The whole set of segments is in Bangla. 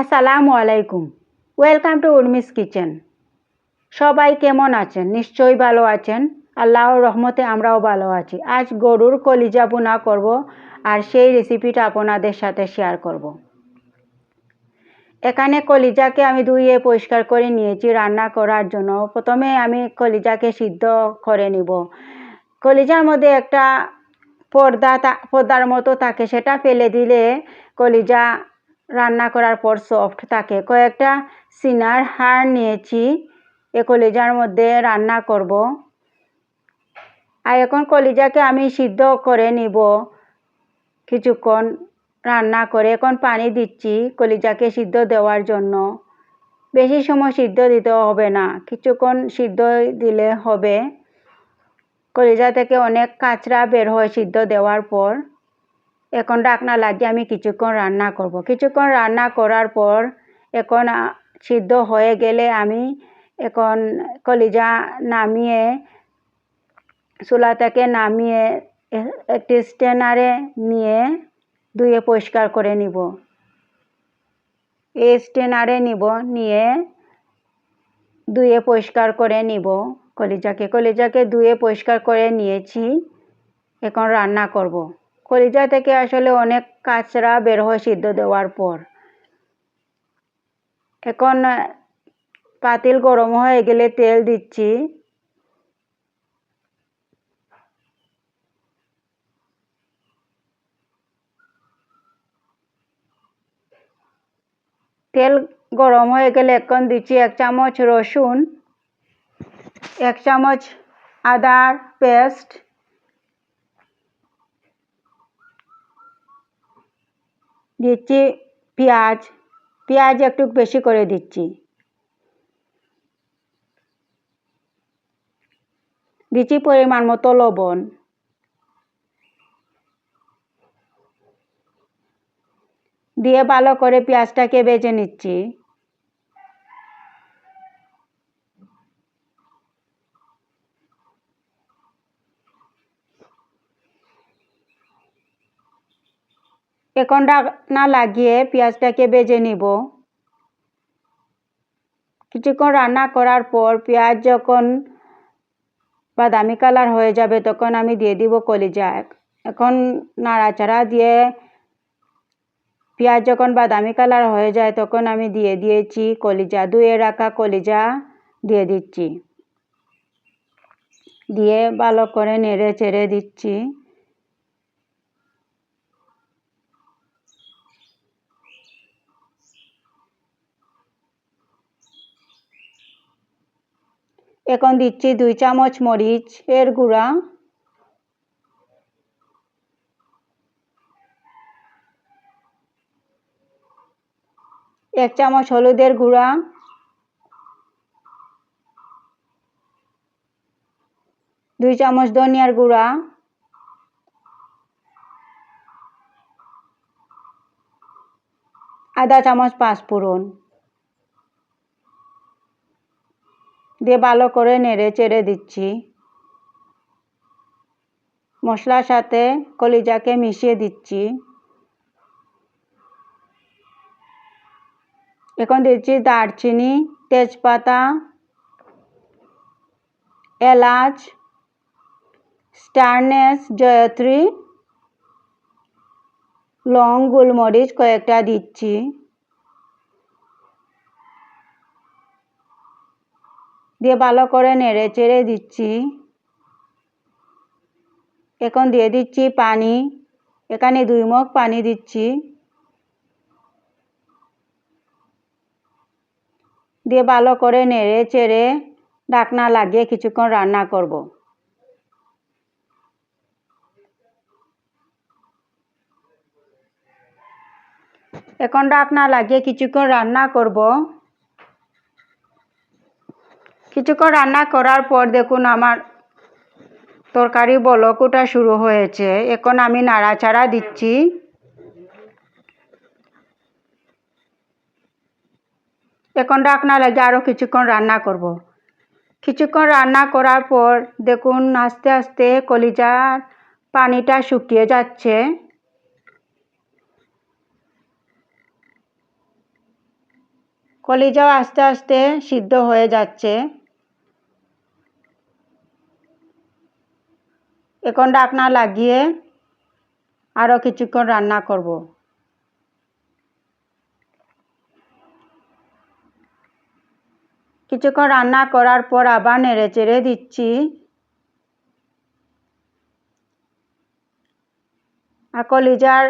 আসসালামু আলাইকুম। ওয়েলকাম টু উর্মিস কিচেন সবাই কেমন আছেন? নিশ্চয়ই ভালো আছেন। আল্লাহর রহমতে আমরাও ভালো আছি। আজ গরুর কলিজা বোনা করব আর সেই রেসিপিটা আপনাদের সাথে শেয়ার করব। এখানে কলিজাকে আমি ধুয়ে পরিষ্কার করে নিয়েছি রান্না করার জন্য। প্রথমে আমি কলিজাকে সিদ্ধ করে নিব। কলিজার মধ্যে একটা পর্দা পর্দার মতো থাকে, সেটা ফেলে দিলে কলিজা রান্না করার পর সফট থাকে। কয়েকটা সিনার হাড় নিয়েছি, এ কলিজার মধ্যে রান্না করব। আর এখন কলিজাকে আমি সিদ্ধ করে নিব। কিছুক্ষণ রান্না করে এখন পানি দিচ্ছি কলিজাকে সিদ্ধ দেওয়ার জন্য। বেশি সময় সিদ্ধ দিতে হবে না, কিছুক্ষণ সিদ্ধ দিলে হবে। কলিজা থেকে অনেক কাঁচরা বের হয় সিদ্ধ দেওয়ার পর। এখন ডাকনা লাগিয়ে আমি কিছুক্ষণ রান্না করব। কিছুক্ষণ রান্না করার পর এখন সিদ্ধ হয়ে গেলে আমি এখন কলিজা নামিয়ে চুলা থেকে নামিয়ে, একটি স্টেনারে নিয়ে ধুয়ে পরিষ্কার করে নিব এই স্টেনারে নিব, নিয়ে ধুয়ে পরিষ্কার করে নিব কলিজাকে কলিজাকে ধুয়ে পরিষ্কার করে নিয়েছি, এখন রান্না করব। কলিজা থেকে আসলে অনেক কাঁচরা বের হয় সিদ্ধ দেওয়ার পর। এখন পাতিল গরম হয়ে গেলে তেল দিচ্ছি। তেল গরম হয়ে গেলে এখন দিচ্ছি এক চামচ রসুন, এক চামচ আদার পেস্ট দিচ্ছি পেঁয়াজ পেঁয়াজ একটু বেশি করে দিচ্ছি। দিচ্ছি পরিমাণ মতো লবণ। দিয়ে ভালো করে পেঁয়াজটাকে বেজে নিচ্ছি। এখন না লাগিয়ে পেঁয়াজটাকে বেজে নিব। কিছুক্ষণ রান্না করার পর পেঁয়াজ যখন বাদামি কালার হয়ে যাবে তখন আমি দিয়ে দিব কলিজা এখন নাড়াচাড়া দিয়ে পেঁয়াজ যখন বাদামি কালার হয়ে যায় তখন আমি দিয়ে দিয়েছি কলিজা, ধুয়ে রাখা কলিজা দিয়ে দিচ্ছি। দিয়ে ভালো করে নেড়ে চেড়ে দিচ্ছি। এখন দিচ্ছি দুই চামচ মরিচ, এর গুঁড়া। এক চামচ হলুদের গুঁড়া। দুই চামচ ধনিয়ার গুঁড়া। আধা চামচ পাঁচফোড়ন। দিয়ে ভালো করে নেড়ে চেড়ে দিচ্ছি। মশলার সাথে কলিজাকে মিশিয়ে দিচ্ছি। এখন দিচ্ছি দারচিনি, তেজপাতা, এলাচ, স্টারনেস, জয়ত্রী, লং, গোলমরিচ কয়েকটা দিচ্ছি। দিয়ে ভালো করে নেড়ে চেড়ে দিচ্ছি। এখন দিয়ে দিচ্ছি পানি। এখানে দুই মগ পানি দিচ্ছি। দিয়ে ভালো করে নেড়ে চেড়ে ঢাকনা লাগিয়ে কিছুক্ষণ রান্না করব। এখন ঢাকনা লাগিয়ে কিছুক্ষণ রান্না করব। কিছুক্ষণ রান্না করার পর দেখুন আমার তরকারি বলকুটা শুরু হয়েছে। এখন আমি নাড়াচাড়া দিচ্ছি। এখন ডাকনা লাগে আরও কিছুক্ষণ রান্না করব। কিছুক্ষণ রান্না করার পর দেখুন আস্তে আস্তে কলিজার পানিটা শুকিয়ে যাচ্ছে। কলিজাও আস্তে আস্তে সিদ্ধ হয়ে যাচ্ছে। এখন ডাকনা লাগিয়ে আরও কিছুক্ষণ রান্না করব। কিছুক্ষণ রান্না করার পর আবার নেড়ে চেড়ে দিচ্ছি। আর কলিজার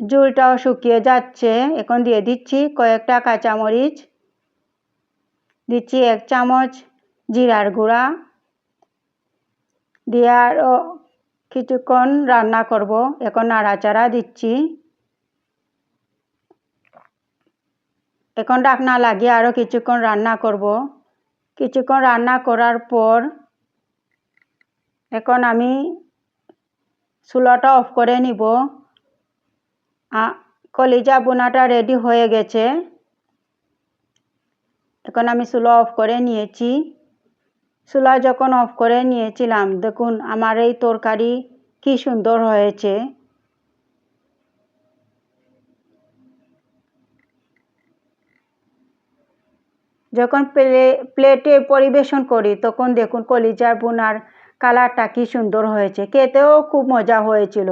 ঝুলটাও শুকিয়ে যাচ্ছে। এখন দিয়ে দিচ্ছি কয়েকটা কাঁচামরিচ, দিচ্ছি এক চামচ জিরার গুঁড়া দিয়ে আরও কিছুক্ষণ রান্না করব। এখন নাড়াচাড়া দিচ্ছি। এখন ডাকনা লাগিয়ে আরও কিছুক্ষণ রান্না করব। কিছুক্ষণ রান্না করার পর এখন আমি চুলাটা অফ করে নিব। কলিজা বোনাটা রেডি হয়ে গেছে। এখন আমি চুলা অফ করে নিয়েছি। চুলা যখন অফ করে নিয়েছিলাম, দেখুন আমার এই তরকারি কি সুন্দর হয়েছে। যখন প্লে, প্লেটে পরিবেশন করি, তখন দেখুন কলিজার বোনার কালারটা কি সুন্দর হয়েছে। খেতেও খুব মজা হয়েছিল।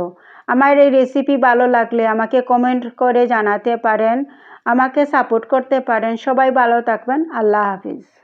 আমার এই রেসিপি ভালো লাগলে আমাকে কমেন্ট করে জানাতে পারেন, আমাকে সাপোর্ট করতে পারেন। সবাই ভালো থাকবেন। আল্লাহ হাফিজ।